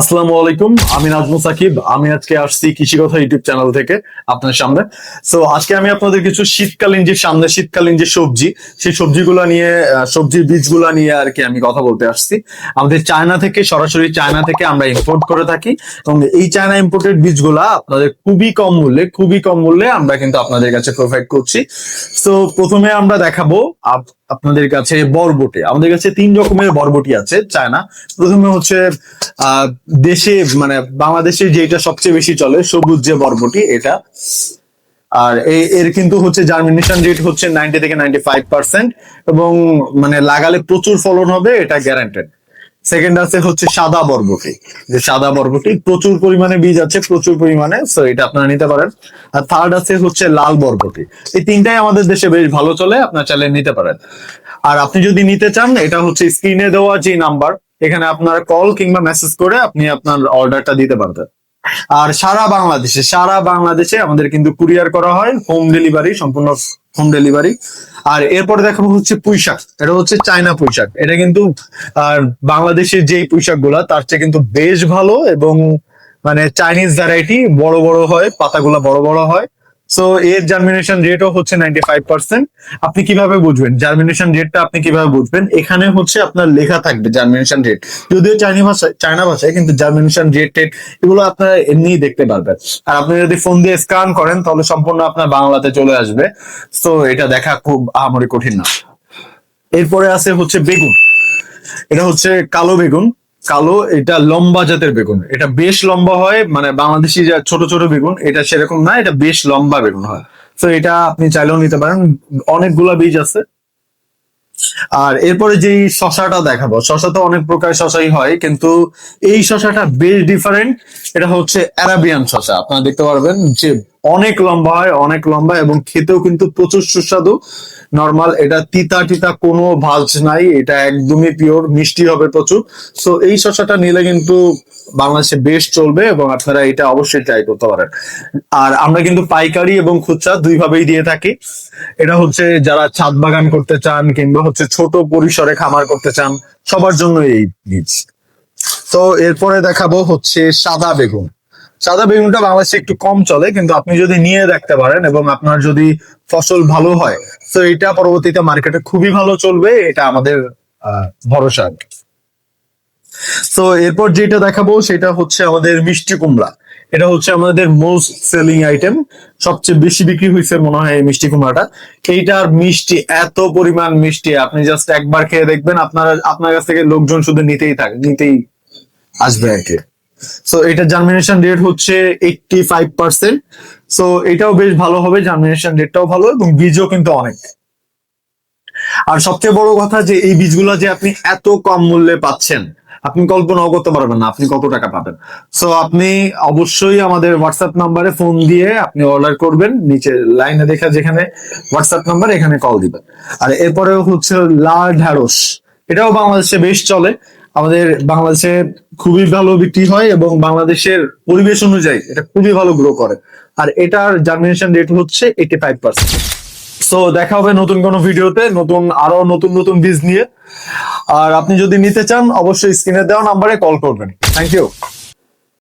আসসালামু আলাইকুম, আমি নাজমু সাকিব। আমি আজকে আসছি কৃষি কথা ইউটিউব চ্যানেল থেকে আপনার সামনে। সো আজকে আমি আপনাদের কিছু শীতকালীন যে সামনে, শীতকালীন যে সবজি, সেই সবজিগুলো নিয়ে সবজির বীজগুলো নিয়ে আর কি আমি কথা বলতে আসছি। আমাদের চায়না থেকে, সরাসরি চায়না থেকে আমরা ইম্পোর্ট করে থাকি। এবং এই চায়না ইম্পোর্টেড বীজগুলা আপনাদের খুবই কম মূল্যে, খুবই কম মূল্যে আমরা কিন্তু আপনাদের কাছে প্রোভাইড করছি। সো প্রথমে আমরা দেখাবো আপনাদের কাছে বরবটে। আমাদের কাছে তিন রকমের বরবটি আছে, চায়না। প্রথমে হচ্ছে দেশে মানে বাংলাদেশে যেটা সবচেয়ে বেশি চলে, সবুজ যে বরবটি, এটা। আর এর কিন্তু হচ্ছে জার্মিনেশন রেট হচ্ছে নাইনটি থেকে নাইনটি ফাইভ পার্সেন্ট এবং মানে লাগালে প্রচুর ফলন হবে, এটা গ্যারান্টেড সেকেন্ড আছে হচ্ছে সাদা বরবটি। যে সাদা বরবটি প্রচুর পরিমাণে বীজ আছে, প্রচুর পরিমাণে সো এটা আপনারা নিতে পারেন। আর থার্ড আছে হচ্ছে লাল বরবটি। এই তিনটাই আমাদের দেশে বেশ ভালো চলে, আপনার চাইলে নিতে পারেন। আর আপনি যদি নিতে চান, এটা হচ্ছে স্ক্রিনে দেওয়া যে নাম্বার এখানে আপনার কল কিংবা মেসেজ করে আপনি আপনার অর্ডারটা দিতে পারবেন। আর সারা বাংলাদেশে সারা বাংলাদেশে আমাদের কিন্তু কুরিয়ার করা হয় হোম ডেলিভারি সম্পূর্ণ হোম ডেলিভারি আর এরপরে দেখাবো হচ্ছে পুঁইশাক। এটা হচ্ছে চায়না পুঁইশাক। এটা কিন্তু, আর বাংলাদেশের যেই পুঁইশাকগুলা তার চেয়ে কিন্তু বেশ ভালো এবং মানে চাইনিজ ভ্যারাইটি বড় বড় হয়, পাতাগুলা বড় বড় হয়। সো এর জার্মিনেশন রেটও হচ্ছে নাইনটি ফাইভ পার্সেন্ট আপনি কীভাবে বুঝবেন? জার্মিনেশন রেটটা আপনি কীভাবে বুঝবেন? এখানে হচ্ছে আপনার লেখা থাকবে জার্মিনেশন রেট যদিও চাইনি ভাষায়, চায়না ভাষায়, কিন্তু জার্মিনেশন রেট টেট এগুলো আপনারা এমনিই দেখতে পারবেন। আর আপনি যদি ফোন দিয়ে স্ক্যান করেন, তাহলে সম্পূর্ণ আপনার বাংলাতে চলে আসবে। তো এটা দেখা খুব আহামরি কঠিন না। এরপরে আছে হচ্ছে বেগুন। এটা হচ্ছে কালো বেগুন। কালো, এটা লম্বা জাতের বেগুন। এটা বেশ লম্বা হয় মানে বাংলাদেশি যা ছোট ছোট বেগুন, এটা সেরকম না, এটা বেশ লম্বা বেগুন হয়। তো এটা আপনি চাইলেও নিতে পারেন। অনেকগুলা বীজ আছে। আর এরপরে যেই শশাটা দেখাবো শশা তো অনেক প্রকার শশাই হয়, কিন্তু এই শশাটা বেশ ডিফারেন্ট এটা হচ্ছে অ্যারাবিয়ান শশা। আপনারা দেখতে পারবেন যে অনেক লম্বা হয়, অনেক লম্বা, এবং খেতেও কিন্তু প্রচুর সুস্বাদু। নর্মাল এটা তিতা টিতা কোনো ভাজ নাই, এটা একদমই পিওর মিষ্টি হবে প্রচুর। সো এই শশাটা নিলে কিন্তু বাংলাদেশে বেশ চলবে এবং আপনারা এটা অবশ্যই ট্রাই করতে পারেন। আর আমরা কিন্তু পাইকারি এবং খুচরা দুই ভাবেই দিয়ে থাকি। এটা হচ্ছে যারা ছাদ বাগান করতে চান কিংবা হচ্ছে ছোট পরিসরে খামার করতে চান, সবার জন্য এই বীজ। তো এরপরে দেখাবো হচ্ছে সাদা বেগুন। সাদা বেগুনটা বাংলাদেশে একটু কম চলে, কিন্তু আপনি যদি নিয়ে দেখতে পারেন এবং আপনার যদি ফসল ভালো হয়, তো এটা পরবর্তীতে মার্কেটে খুবই ভালো চলবে, এটা আমাদের ভরসা তো এরপর যেটা দেখাবো সেটা হচ্ছে আমাদের মিষ্টি কুমড়া। এটা হচ্ছে আমাদের মোস্ট সেলিং আইটেম সবচেয়ে বেশি বিক্রি হয়েছে মনে হয় এই মিষ্টি কুমড়াটা। এইটার মিষ্টি, এত পরিমাণ মিষ্টি। আপনি জাস্ট একবার খেয়ে দেখবেন, আপনার আপনার কাছ থেকে লোকজন শুধু নিতেই থাকে, নিতেই আসবে আর কি। সো এটা জার্মিনেশন রেট হচ্ছে এইটটি ফাইভ পার্সেন্ট সো এটাও বেশ ভালো হবে জার্মিনেশন রেটটাও ভালো এবং বীজও কিন্তু অনেক। আর সবচেয়ে বড় কথা যে, এই বীজগুলো যে আপনি এত কম মূল্যে পাচ্ছেন আপনি কল্পনাও করতে পারবেন না, আপনি কত টাকা পাবেন। সো আপনি অবশ্যই আমাদের হোয়াটসঅ্যাপ নাম্বারে ফোন দিয়ে আপনি অর্ডার করবেন, নিচে লাইনে দেখা যেখানে হোয়াটসঅ্যাপ নাম্বার এখানে কল দিবেন। আর এরপরেও হচ্ছে লাল ঢ্যাঁড়স এটাও বাংলাদেশে বেশ চলে। আমাদের বাংলাদেশে খুবই ভালো বিক্রি হয় এবং বাংলাদেশের পরিবেশ অনুযায়ী এটা খুবই ভালো গ্রো করে। আর এটার জার্মিনেশন রেট হচ্ছে এইটি ফাইভ পার্সেন্ট সো দেখা হবে নতুন কোনো ভিডিওতে, নতুন, আরও নতুন নতুন বীজ নিয়ে। আর আপনি যদি নিতে চান, অবশ্যই স্ক্রিনে দেওয়া নাম্বারে কল করবেন। Thank you